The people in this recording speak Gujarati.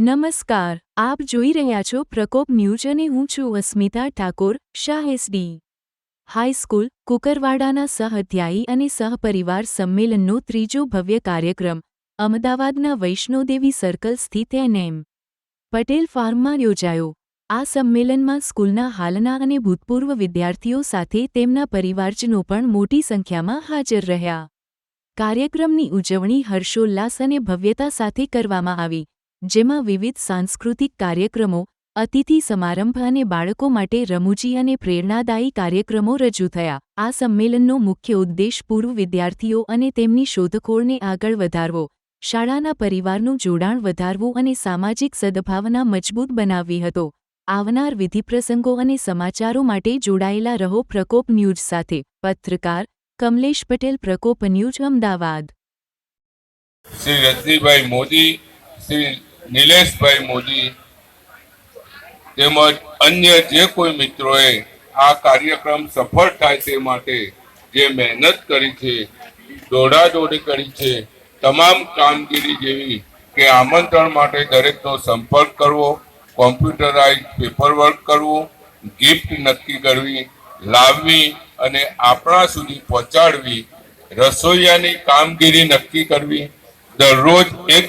નમસ્કાર, આપ જોઈ રહ્યા છો પ્રકોપ ન્યૂઝ અને હું છું Asmita Thakor, Shah SD high school, કુકરવાડાના સહઅધ્યાયી અને સહપરિવાર સંમેલનનો ત્રીજો ભવ્ય કાર્યક્રમ, અમદાવાદના વૈષ્ણોદેવી સર્કલ સ્થિત એનએમ પટેલ ફાર્મમાં યોજાયો. આ સંમેલનમાં સ્કૂલના હાલના અને ભૂતપૂર્વ વિદ્યાર્થીઓ સાથે તેમના પરિવારજનો પણ મોટી સંખ્યામાં હાજર રહ્યા. કાર્યક્રમની ઉજવણી હર્ષોલ્લાસ અને ભવ્યતા સાથે કરવામાં આવી. જેમાં વિવિધ સાંસ્કૃતિક કાર્યક્રમો, અતિથિ સમારંભ અને બાળકો માટે રમૂજી અને પ્રેરણાદાયી કાર્યક્રમો રજૂ થયા. આ સંમેલનનો મુખ્ય ઉદ્દેશ પૂર્વ વિદ્યાર્થીઓ અને તેમની શોધખોળને આગળ વધારવો, શાળાના પરિવારનું જોડાણ વધારવું અને સામાજિક સદભાવના મજબૂત બનાવવી હતો. આવનાર વિધિપ્રસંગો અને સમાચારો માટે જોડાયેલા રહો પ્રકોપ ન્યૂઝ સાથે. પત્રકાર કમલેશ પટેલ, પ્રકોપ ન્યૂઝ અમદાવાદ. શ્રી રજનીભાઈ મોદી, શ્રી નિલેશભાઈ મોદી તેમજ અન્ય જે કોઈ મિત્રોએ આ કાર્યક્રમ સફળ થાય તે માટે જે મહેનત કરી છે, દોડાદોડી કરી છે, તમામ કામગીરી જેવી કે આમંત્રણ માટે દરેકનો સંપર્ક કરવો, કોમ્પ્યુટરાઇઝ પેપર વર્ક કરવું, ગિફ્ટ નક્કી કરવી, લાવવી અને આપણા સુધી પહોંચાડવી, રસોઈયાની કામગીરી નક્કી કરવી, દરરોજ એક